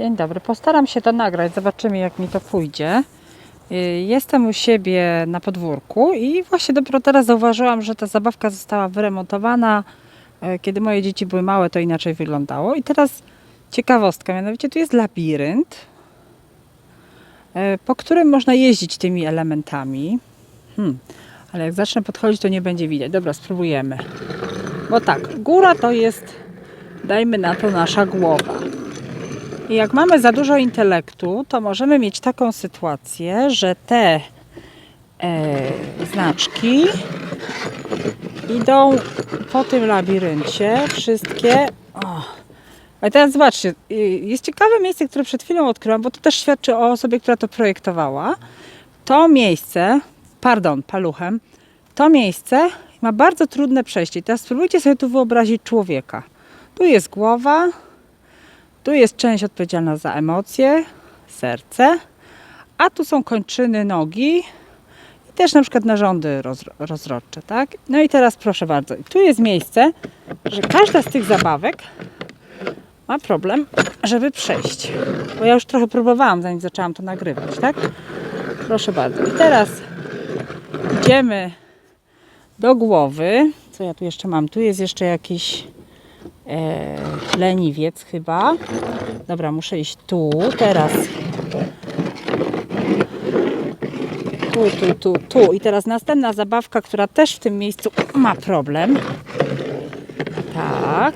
Dzień dobry, postaram się to nagrać, zobaczymy jak mi to pójdzie. Y, Jestem u siebie na podwórku i właśnie dopiero teraz zauważyłam, że ta zabawka została wyremontowana. E, Kiedy moje dzieci były małe, to inaczej wyglądało. I teraz ciekawostka, mianowicie tu jest labirynt, e, po którym można jeździć tymi elementami. Hmm, ale jak zacznę podchodzić, to nie będzie widać. Dobra, spróbujemy. Bo tak, góra to jest, dajmy na to, nasza głowa. Jak mamy za dużo intelektu, to możemy mieć taką sytuację, że te e, znaczki idą po tym labiryncie, wszystkie. O. A teraz zobaczcie, jest ciekawe miejsce, które przed chwilą odkryłam, bo to też świadczy o osobie, która to projektowała. To miejsce, pardon, paluchem, to miejsce ma bardzo trudne przejście. Teraz spróbujcie sobie tu wyobrazić człowieka. Tu jest głowa, tu jest część odpowiedzialna za emocje, serce, a tu są kończyny nogi i też na przykład narządy roz, rozrodcze, tak? No i teraz proszę bardzo, tu jest miejsce, że każda z tych zabawek ma problem, żeby przejść. Bo ja już trochę próbowałam, zanim zaczęłam to nagrywać, tak? Proszę bardzo. I teraz idziemy do głowy. Co ja tu jeszcze mam? Tu jest jeszcze jakiś leniwiec chyba. Dobra, muszę iść tu. Teraz. Tu, tu, tu, tu. I teraz następna zabawka, która też w tym miejscu ma problem. Tak.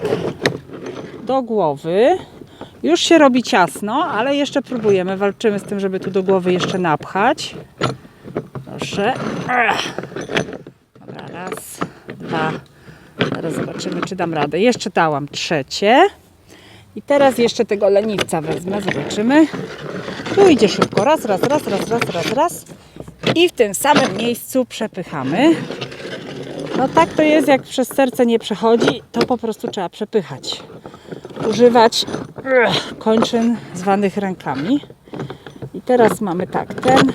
Do głowy. Już się robi ciasno, ale jeszcze próbujemy. Walczymy z tym, żeby tu do głowy jeszcze napchać. Proszę. Dobra, raz, dwa. Teraz zobaczymy, czy dam radę. Jeszcze dałam trzecie. I teraz jeszcze tego leniwca wezmę, zobaczymy. Tu idzie szybko. Raz, raz, raz, raz, raz, raz, raz. I w tym samym miejscu przepychamy. No tak to jest, jak przez serce nie przechodzi, to po prostu trzeba przepychać. Używać kończyn zwanych rękami. I teraz mamy tak, ten.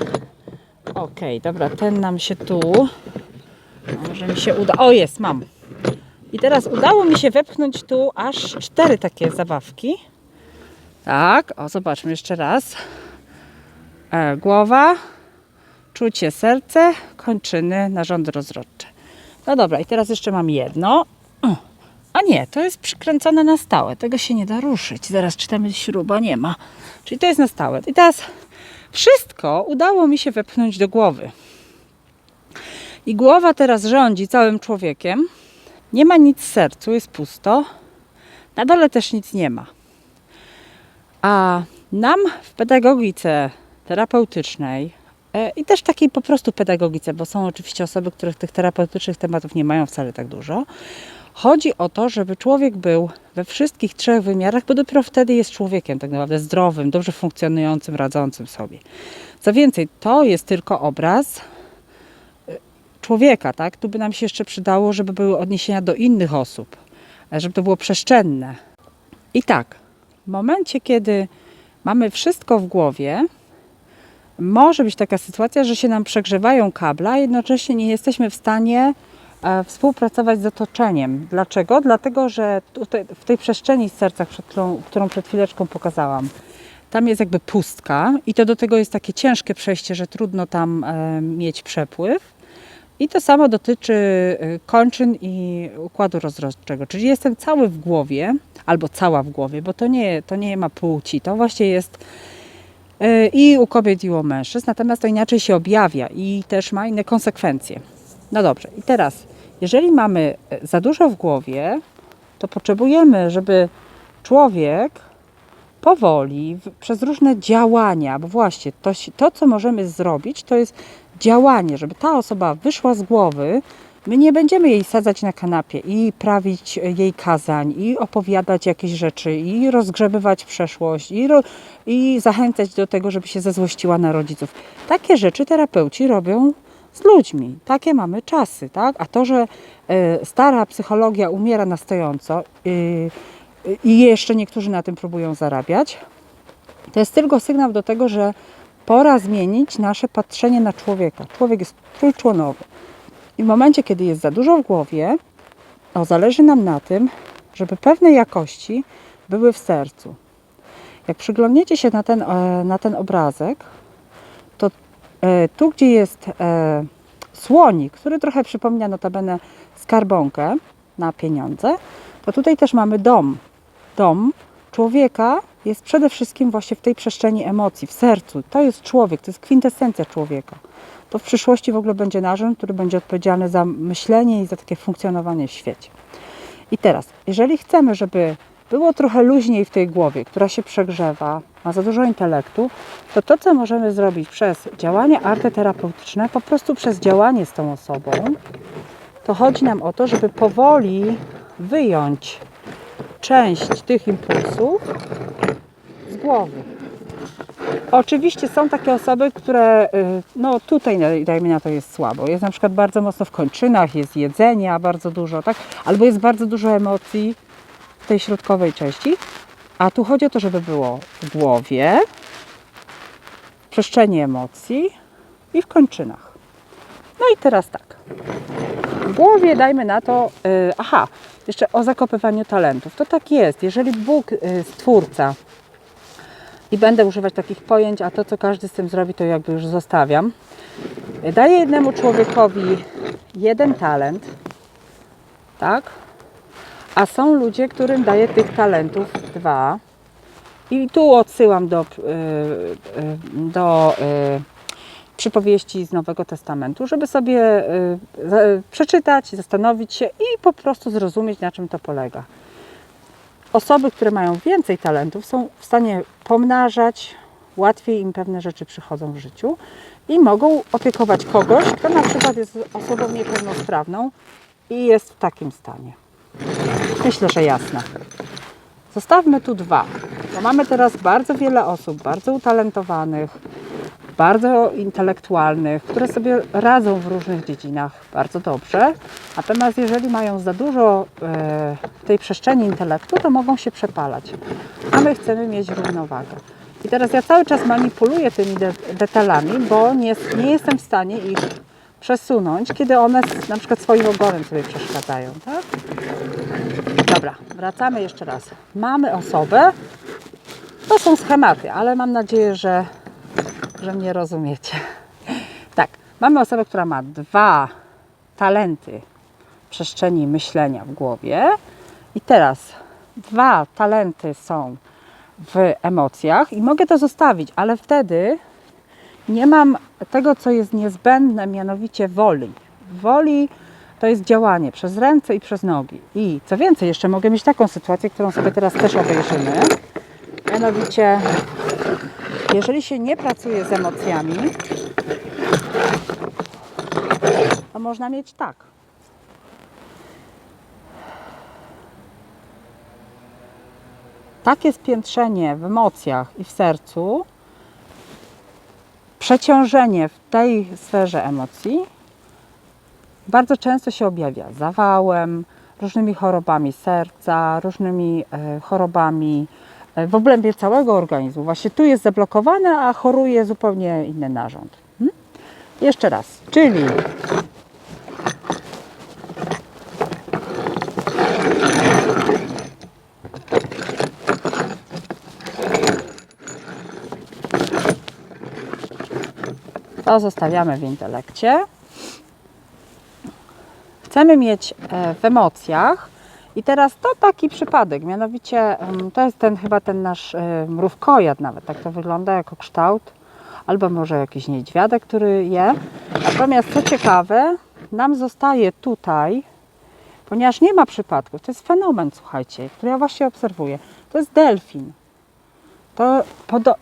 Ok, dobra, ten nam się tu. Może mi się uda. O, jest, mam. I teraz udało mi się wepchnąć tu aż cztery takie zabawki. Tak, o zobaczmy jeszcze raz. E, głowa, czucie serce, kończyny, narządy rozrodcze. No dobra, i teraz jeszcze mam jedno. A nie, to jest przykręcone na stałe. Tego się nie da ruszyć. Zaraz czytamy śruba, nie ma. Czyli to jest na stałe. I teraz wszystko udało mi się wepchnąć do głowy. I głowa teraz rządzi całym człowiekiem. Nie ma nic w sercu, jest pusto. Na dole też nic nie ma. A nam w pedagogice terapeutycznej e, i też takiej po prostu pedagogice, bo są oczywiście osoby, które tych terapeutycznych tematów nie mają wcale tak dużo. Chodzi o to, żeby człowiek był we wszystkich trzech wymiarach, bo dopiero wtedy jest człowiekiem, tak naprawdę zdrowym, dobrze funkcjonującym, radzącym sobie. Co więcej, to jest tylko obraz człowieka, tak? Tu by nam się jeszcze przydało, żeby były odniesienia do innych osób, e, żeby to było przestrzenne. I tak, w momencie, kiedy mamy wszystko w głowie, może być taka sytuacja, że się nam przegrzewają kable, a jednocześnie nie jesteśmy w stanie e, współpracować z otoczeniem. Dlaczego? Dlatego, że tutaj, w tej przestrzeni z serca, którą, którą przed chwileczką pokazałam, tam jest jakby pustka i to do tego jest takie ciężkie przejście, że trudno tam e, mieć przepływ. I to samo dotyczy y, kończyn i układu rozrodczego. Czyli jestem cały w głowie, albo cała w głowie, bo to nie, to nie ma płci. To właśnie jest y, i u kobiet, i u mężczyzn. Natomiast to inaczej się objawia i też ma inne konsekwencje. No dobrze, i teraz, jeżeli mamy y, za dużo w głowie, to potrzebujemy, żeby człowiek powoli, przez różne działania, bo właśnie to, to, co możemy zrobić, to jest działanie, żeby ta osoba wyszła z głowy. My nie będziemy jej sadzać na kanapie i prawić jej kazań, i opowiadać jakieś rzeczy, i rozgrzebywać przeszłość, i, ro, i zachęcać do tego, żeby się zezłościła na rodziców. Takie rzeczy terapeuci robią z ludźmi. Takie mamy czasy, tak? A to, że e, stara psychologia umiera na stojąco y, i jeszcze niektórzy na tym próbują zarabiać, to jest tylko sygnał do tego, że pora zmienić nasze patrzenie na człowieka. Człowiek jest trójczłonowy. I w momencie, kiedy jest za dużo w głowie, to zależy nam na tym, żeby pewne jakości były w sercu. Jak przyglądniecie się na ten, e, na ten obrazek, to e, tu, gdzie jest e, słonik, który trochę przypomina notabene skarbonkę na pieniądze, to tutaj też mamy dom. Dom człowieka jest przede wszystkim właśnie w tej przestrzeni emocji, w sercu. To jest człowiek, to jest kwintesencja człowieka. To w przyszłości w ogóle będzie narząd, który będzie odpowiedzialny za myślenie i za takie funkcjonowanie w świecie. I teraz, jeżeli chcemy, żeby było trochę luźniej w tej głowie, która się przegrzewa, ma za dużo intelektu, to to, co możemy zrobić przez działanie arteterapeutyczne, po prostu przez działanie z tą osobą, to chodzi nam o to, żeby powoli wyjąć część tych impulsów głowy. Oczywiście są takie osoby, które, y, no tutaj dajmy na to jest słabo. Jest na przykład bardzo mocno w kończynach, jest jedzenia bardzo dużo, tak? Albo jest bardzo dużo emocji w tej środkowej części. A tu chodzi o to, żeby było w głowie, w przestrzeni emocji i w kończynach. No i teraz tak. W głowie dajmy na to, y, aha, jeszcze o zakopywaniu talentów. To tak jest. Jeżeli Bóg, y, Stwórca, i będę używać takich pojęć, a to, co każdy z tym zrobi, to jakby już zostawiam. Daję jednemu człowiekowi jeden talent, tak? A są ludzie, którym daję tych talentów dwa. I tu odsyłam do, y, y, do y, przypowieści z Nowego Testamentu, żeby sobie przeczytać, zastanowić się i po prostu zrozumieć, na czym to polega. Osoby, które mają więcej talentów, są w stanie pomnażać, łatwiej im pewne rzeczy przychodzą w życiu i mogą opiekować kogoś, kto na przykład jest osobą niepełnosprawną i jest w takim stanie. Myślę, że jasne. Zostawmy tu dwa, bo mamy teraz bardzo wiele osób, bardzo utalentowanych, bardzo intelektualnych, które sobie radzą w różnych dziedzinach bardzo dobrze. Natomiast jeżeli mają za dużo e, tej przestrzeni intelektu, to mogą się przepalać. A my chcemy mieć równowagę. I teraz ja cały czas manipuluję tymi de detalami, bo nie, nie jestem w stanie ich przesunąć, kiedy one na przykład swoim ogonem sobie przeszkadzają. Tak? Dobra, wracamy jeszcze raz. Mamy osobę, to są schematy, ale mam nadzieję, że że mnie rozumiecie. Tak, mamy osobę, która ma dwa talenty przestrzeni myślenia w głowie i teraz dwa talenty są w emocjach i mogę to zostawić, ale wtedy nie mam tego, co jest niezbędne, mianowicie woli. Woli to jest działanie przez ręce i przez nogi. I co więcej, jeszcze mogę mieć taką sytuację, którą sobie teraz też obejrzymy. Mianowicie jeżeli się nie pracuje z emocjami, to można mieć tak. Takie spiętrzenie w emocjach i w sercu, przeciążenie w tej sferze emocji bardzo często się objawia zawałem, różnymi chorobami serca, różnymi e, chorobami w obrębie całego organizmu. Właśnie tu jest zablokowane, a choruje zupełnie inny narząd. Hmm? Jeszcze raz, czyli to zostawiamy w intelekcie. Chcemy mieć e, w emocjach i teraz to taki przypadek, mianowicie to jest ten chyba ten nasz mrówkojad nawet, tak to wygląda jako kształt, albo może jakiś niedźwiadek, który je. Natomiast co ciekawe, nam zostaje tutaj, ponieważ nie ma przypadków, to jest fenomen, słuchajcie, który ja właśnie obserwuję, to jest delfin. To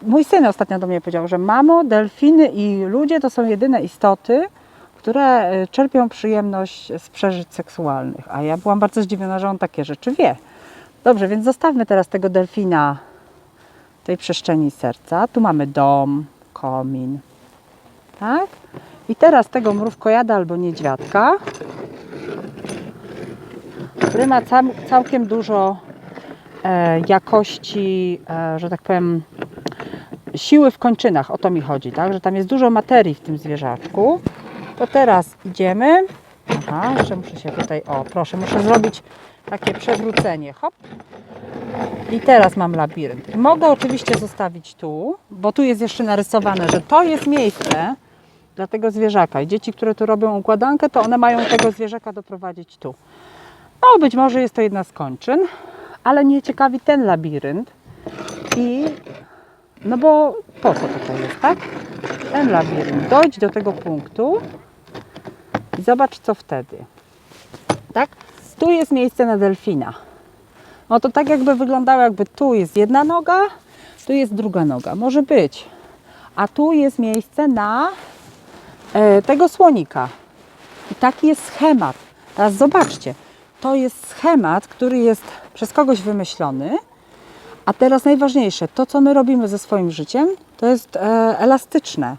mój syn ostatnio do mnie powiedział, że mamo, delfiny i ludzie to są jedyne istoty, które y, czerpią przyjemność z przeżyć seksualnych. A ja byłam bardzo zdziwiona, że on takie rzeczy wie. Dobrze, więc zostawmy teraz tego delfina tej przestrzeni serca. Tu mamy dom, komin. Tak? I teraz tego mrówkojada albo niedźwiadka, który ma całkiem dużo e, jakości, e, że tak powiem, siły w kończynach. O to mi chodzi, tak? Że tam jest dużo materii w tym zwierzaczku. To teraz idziemy. Aha, jeszcze muszę się tutaj, o proszę, muszę zrobić takie przewrócenie. Hop. I teraz mam labirynt. Mogę oczywiście zostawić tu, bo tu jest jeszcze narysowane, że to jest miejsce dla tego zwierzaka. I dzieci, które tu robią układankę, to one mają tego zwierzaka doprowadzić tu. No, być może jest to jedna z kończyn, ale nie ciekawi ten labirynt. I no bo po co tutaj jest, tak? Ten labirynt. Dojdź do tego punktu i zobacz, co wtedy. Tak? Tu jest miejsce na delfina. No to tak jakby wyglądało, jakby tu jest jedna noga, tu jest druga noga. Może być. A tu jest miejsce na e, tego słonika. I taki jest schemat. Teraz zobaczcie. To jest schemat, który jest przez kogoś wymyślony. A teraz najważniejsze, to co my robimy ze swoim życiem, to jest e, elastyczne.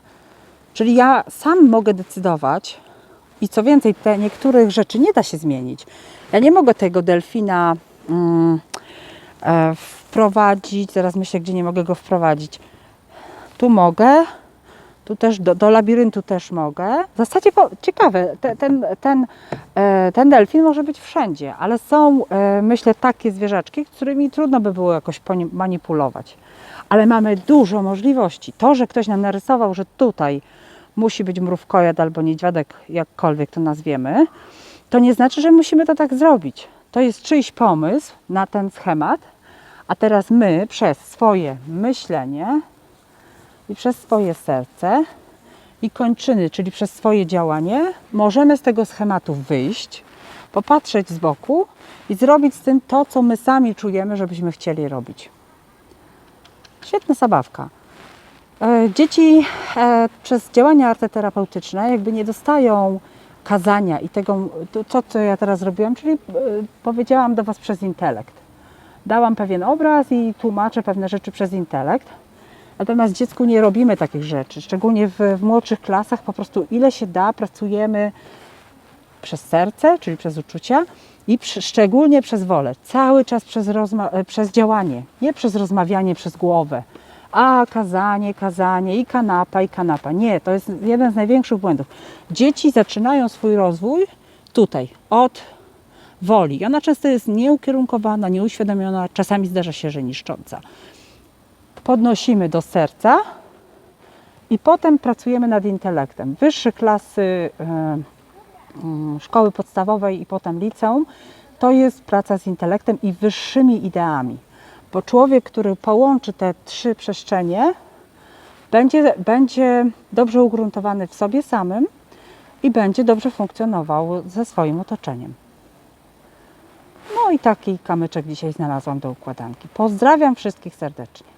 Czyli ja sam mogę decydować i co więcej, te niektórych rzeczy nie da się zmienić. Ja nie mogę tego delfina mm, e, wprowadzić, zaraz myślę, gdzie nie mogę go wprowadzić. Tu mogę, tu też do, do labiryntu też mogę. W zasadzie po, ciekawe, te, ten, ten, e, ten delfin może być wszędzie, ale są, e, myślę, takie zwierzaczki, którymi trudno by było jakoś manipulować. Ale mamy dużo możliwości. To, że ktoś nam narysował, że tutaj musi być mrówkojad albo niedźwiadek, jakkolwiek to nazwiemy, to nie znaczy, że musimy to tak zrobić. To jest czyjś pomysł na ten schemat, a teraz my przez swoje myślenie i przez swoje serce i kończyny, czyli przez swoje działanie, możemy z tego schematu wyjść, popatrzeć z boku i zrobić z tym to, co my sami czujemy, żebyśmy chcieli robić. Świetna zabawka. E, Dzieci e, przez działania arteterapeutyczne jakby nie dostają kazania i tego, to, co, ja teraz zrobiłam, czyli e, powiedziałam do Was przez intelekt. Dałam pewien obraz i tłumaczę pewne rzeczy przez intelekt. Natomiast dziecku nie robimy takich rzeczy, szczególnie w, w młodszych klasach. Po prostu ile się da, pracujemy przez serce, czyli przez uczucia i przy, szczególnie przez wolę. Cały czas przez, przez działanie, nie przez rozmawianie przez głowę. A kazanie, kazanie i kanapa, i kanapa. Nie, to jest jeden z największych błędów. Dzieci zaczynają swój rozwój tutaj, od woli. Ona często jest nieukierunkowana, nieuświadomiona, czasami zdarza się, że niszcząca. Podnosimy do serca i potem pracujemy nad intelektem. Wyższe klasy e, mm, szkoły podstawowej i potem liceum to jest praca z intelektem i wyższymi ideami. Bo człowiek, który połączy te trzy przestrzenie, będzie, będzie dobrze ugruntowany w sobie samym i będzie dobrze funkcjonował ze swoim otoczeniem. No i taki kamyczek dzisiaj znalazłam do układanki. Pozdrawiam wszystkich serdecznie.